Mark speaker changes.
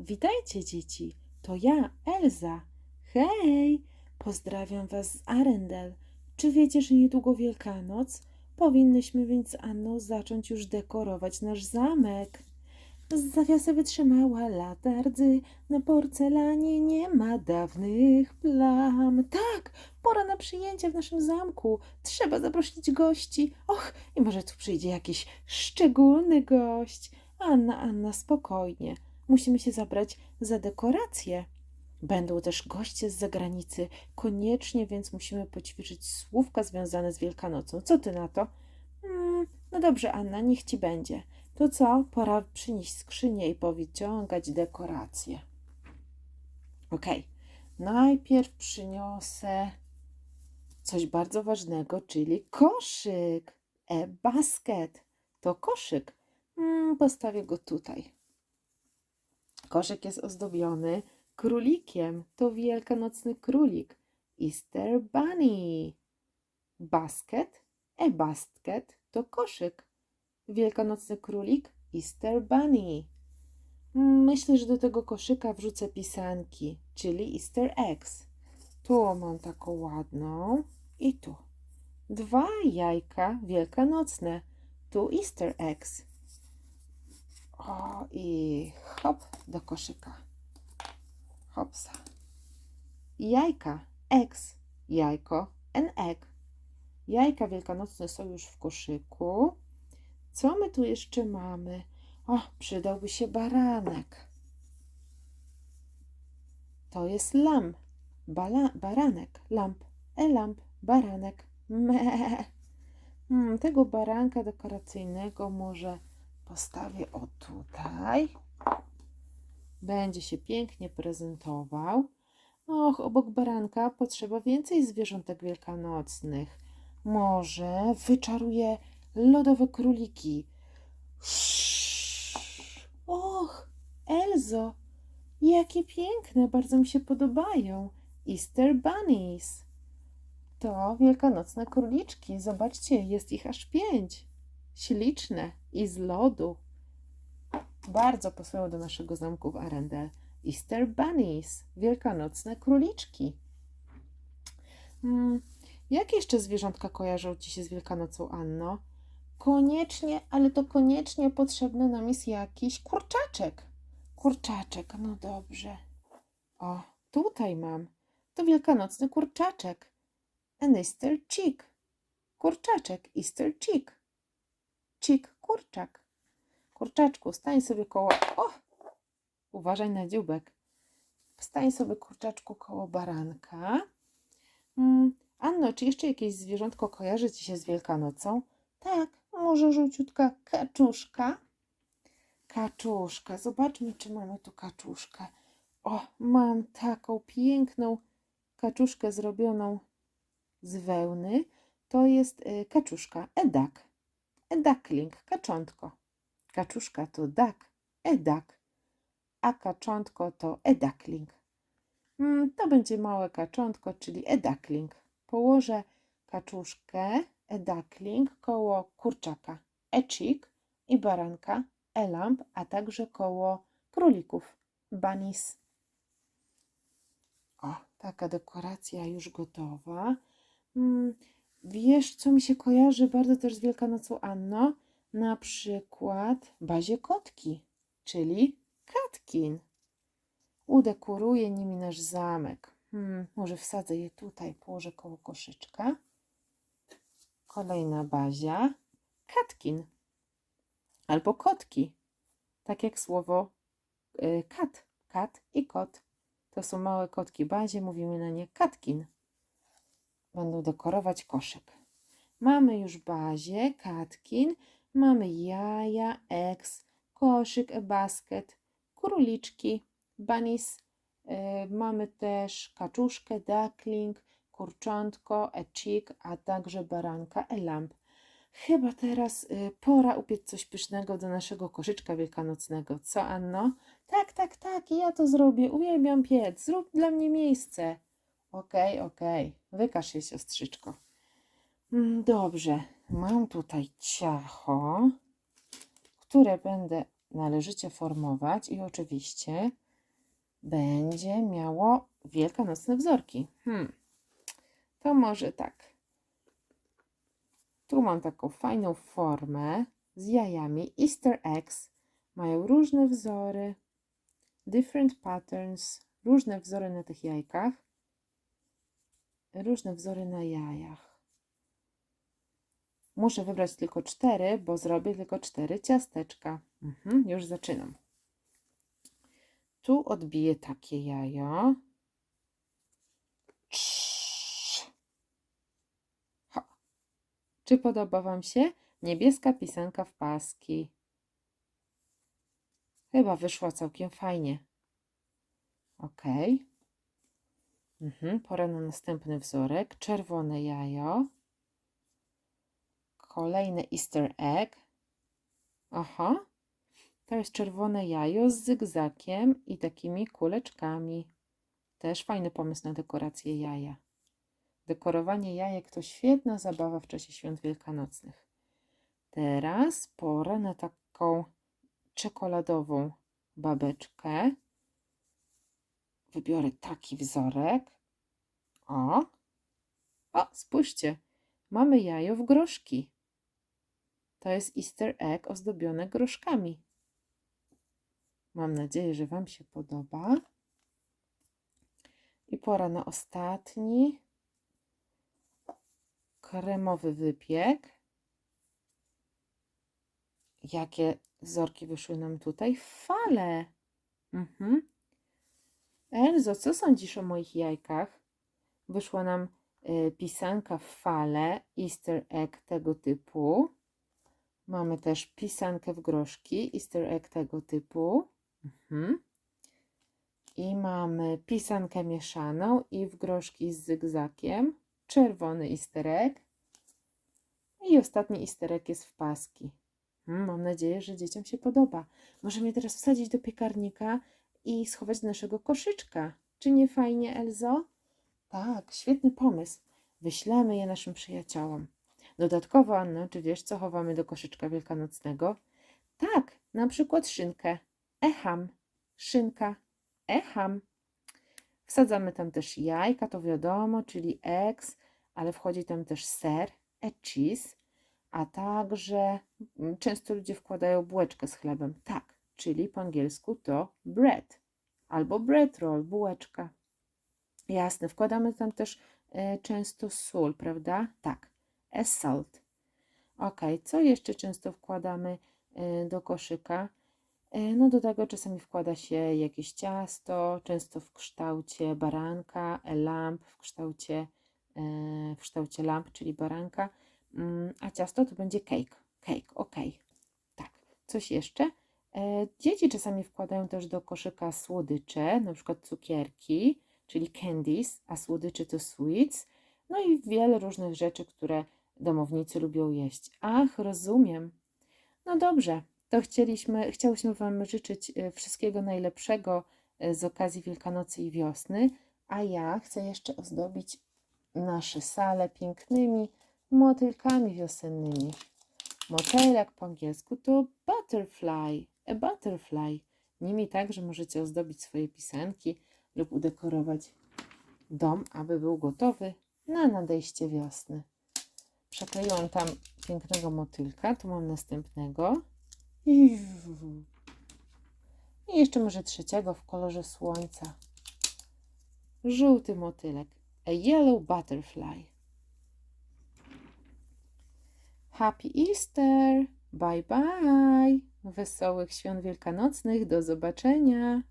Speaker 1: Witajcie, dzieci. To ja, Elza. Hej! Pozdrawiam Was z Arendel. Czy wiecie, że niedługo Wielkanoc? Powinnyśmy więc z Anną zacząć już dekorować nasz zamek. Zawiasy wytrzymała lata rdzy, na porcelanie nie ma dawnych plam. Tak, pora na przyjęcie w naszym zamku. Trzeba zaprosić gości. Och, i może tu przyjdzie jakiś szczególny gość. Anna, Anna, spokojnie. Musimy się zabrać za dekoracje. Będą też goście z zagranicy. Koniecznie więc musimy poćwiczyć słówka związane z Wielkanocą. Co ty na to? Mm, no dobrze, Anna, niech ci będzie. To co? Pora przynieść skrzynię i powyciągać dekoracje. Okej. Najpierw przyniosę coś bardzo ważnego, czyli koszyk. E basket. To koszyk. Mm, postawię go tutaj. Koszyk jest ozdobiony królikiem. To wielkanocny królik. Easter Bunny. Basket. E basket to koszyk. Wielkanocny królik. Easter Bunny. Myślę, że do tego koszyka wrzucę pisanki, czyli Easter eggs. Tu mam taką ładną i tu. Dwa jajka wielkanocne. Tu Easter eggs. O, i hop do koszyka. Hopsa. Jajka, eggs, jajko, an egg. Jajka wielkanocne są już w koszyku. Co my tu jeszcze mamy? O, przydałby się baranek. To jest lamp. Bala, baranek, lamp, e lamp, baranek. Me. Hmm, tego baranka dekoracyjnego może postawię o tutaj. Będzie się pięknie prezentował. Och, obok baranka potrzeba więcej zwierzątek wielkanocnych. Może wyczaruję lodowe króliki. Och, Elzo, jakie piękne, bardzo mi się podobają. Easter Bunnies. To wielkanocne króliczki. Zobaczcie, jest ich aż pięć. Śliczne i z lodu. Bardzo pasują do naszego zamku w Arendelle. Easter Bunnies. Wielkanocne króliczki. Mm, jakie jeszcze zwierzątka kojarzą Ci się z Wielkanocą, Anno? Koniecznie, ale to koniecznie potrzebny nam jest jakiś kurczaczek. Kurczaczek, no dobrze. O, tutaj mam. To wielkanocny kurczaczek. An Easter chick. Kurczaczek, Easter chick. Chick, kurczak. Kurczaczku, stań sobie koło... O! Uważaj na dziubek. Wstań sobie, kurczaczku, koło baranka. Mm, Anno, czy jeszcze jakieś zwierzątko kojarzy Ci się z Wielkanocą? Tak, może żółciutka kaczuszka. Kaczuszka, zobaczmy, czy mamy tu kaczuszkę. O, mam taką piękną kaczuszkę zrobioną z wełny. To jest y, kaczuszka, edak. Edakling, kaczątko. Kaczuszka to dak, edak. A kaczątko to edakling. Mm, to będzie małe kaczątko, czyli edakling. Położę kaczuszkę, edakling koło kurczaka, ecik i baranka, elamp, a także koło królików, banis. O, taka dekoracja już gotowa. Wiesz, co mi się kojarzy bardzo też z Wielkanocą Anno? Na przykład bazie kotki, czyli katkin. Udekoruję nimi nasz zamek. Hmm, może wsadzę je tutaj, położę koło koszyczka. Kolejna bazia. Katkin. Albo kotki. Tak jak słowo y, kat. Kat i kot. To są małe kotki bazie, mówimy na nie katkin. Będą dekorować koszyk. Mamy już bazie, katkin, mamy jaja, eks, koszyk, e basket, króliczki, bunnies. y, Mamy też kaczuszkę, duckling, kurczątko, e chick, a także baranka, e lamp. Chyba teraz y, pora upiec coś pysznego do naszego koszyczka wielkanocnego. Co, Anno? Tak, tak, tak, ja to zrobię. Uwielbiam piec. Zrób dla mnie miejsce. Okej, okej. Wykaż się, siostrzyczko. Mm, Dobrze. Mam tutaj ciacho, które będę należycie formować i oczywiście będzie miało wielkanocne wzorki. Hmm. To może tak. Tu mam taką fajną formę z jajami. Easter eggs mają różne wzory, different patterns, różne wzory na tych jajkach, różne wzory na jajach. Muszę wybrać tylko cztery, bo zrobię tylko cztery ciasteczka. Mhm, już zaczynam. Tu odbiję takie jajo. Czy podoba Wam się? Niebieska pisanka w paski. Chyba wyszła całkiem fajnie. Ok. Mhm, pora na następny wzorek. Czerwone jajo. Kolejny easter egg. Aha. To jest czerwone jajo z zygzakiem i takimi kuleczkami. Też fajny pomysł na dekorację jaja. Dekorowanie jajek to świetna zabawa w czasie świąt wielkanocnych. Teraz pora na taką czekoladową babeczkę. Wybiorę taki wzorek. O, o, spójrzcie, mamy jajo w groszki. To jest easter egg ozdobione groszkami. Mam nadzieję, że Wam się podoba. I pora na ostatni kremowy wypiek. Jakie wzorki wyszły nam tutaj? Fale. Mhm. Elzo, co sądzisz o moich jajkach? Wyszła nam y, pisanka w fale, easter egg tego typu. Mamy też pisankę w groszki, easter egg tego typu. Mhm. I mamy pisankę mieszaną i w groszki z zygzakiem. Czerwony easter egg. I ostatni easter egg jest w paski. Mm, mam nadzieję, że dzieciom się podoba. Możemy je teraz wsadzić do piekarnika i schować do naszego koszyczka. Czy nie fajnie, Elzo? Tak, świetny pomysł. Wyślemy je naszym przyjaciołom. Dodatkowo, Anno, czy wiesz, co chowamy do koszyczka wielkanocnego? Tak, na przykład szynkę. Echam. Szynka. Echam. Wsadzamy tam też jajka, to wiadomo, czyli eggs, ale wchodzi tam też ser, e cheese, a także mm, często ludzie wkładają bułeczkę z chlebem. Tak, czyli po angielsku to bread albo bread roll, bułeczka. Jasne, wkładamy tam też e, często sól, prawda? Tak, a salt. Ok, co jeszcze często wkładamy e, do koszyka? E, no do tego czasami wkłada się jakieś ciasto, często w kształcie baranka, lamp w kształcie, w kształcie lamp, czyli baranka, mm, a ciasto to będzie cake. Cake, ok. Tak, coś jeszcze? Dzieci czasami wkładają też do koszyka słodycze, na przykład cukierki, czyli candies, a słodycze to sweets, no i wiele różnych rzeczy, które domownicy lubią jeść. Ach, rozumiem. No dobrze, to chcieliśmy, chciałyśmy Wam życzyć e, wszystkiego najlepszego e, z okazji Wielkanocy i wiosny, a ja chcę jeszcze ozdobić nasze sale pięknymi motylkami wiosennymi. Motylek po angielsku to butterfly, a butterfly. Nimi także możecie ozdobić swoje pisanki lub udekorować dom, aby był gotowy na nadejście wiosny. Przekleiłam tam pięknego motylka, tu mam następnego. I jeszcze może trzeciego w kolorze słońca. Żółty motylek. A yellow butterfly. Happy Easter! Bye bye! Wesołych świąt wielkanocnych. Do zobaczenia!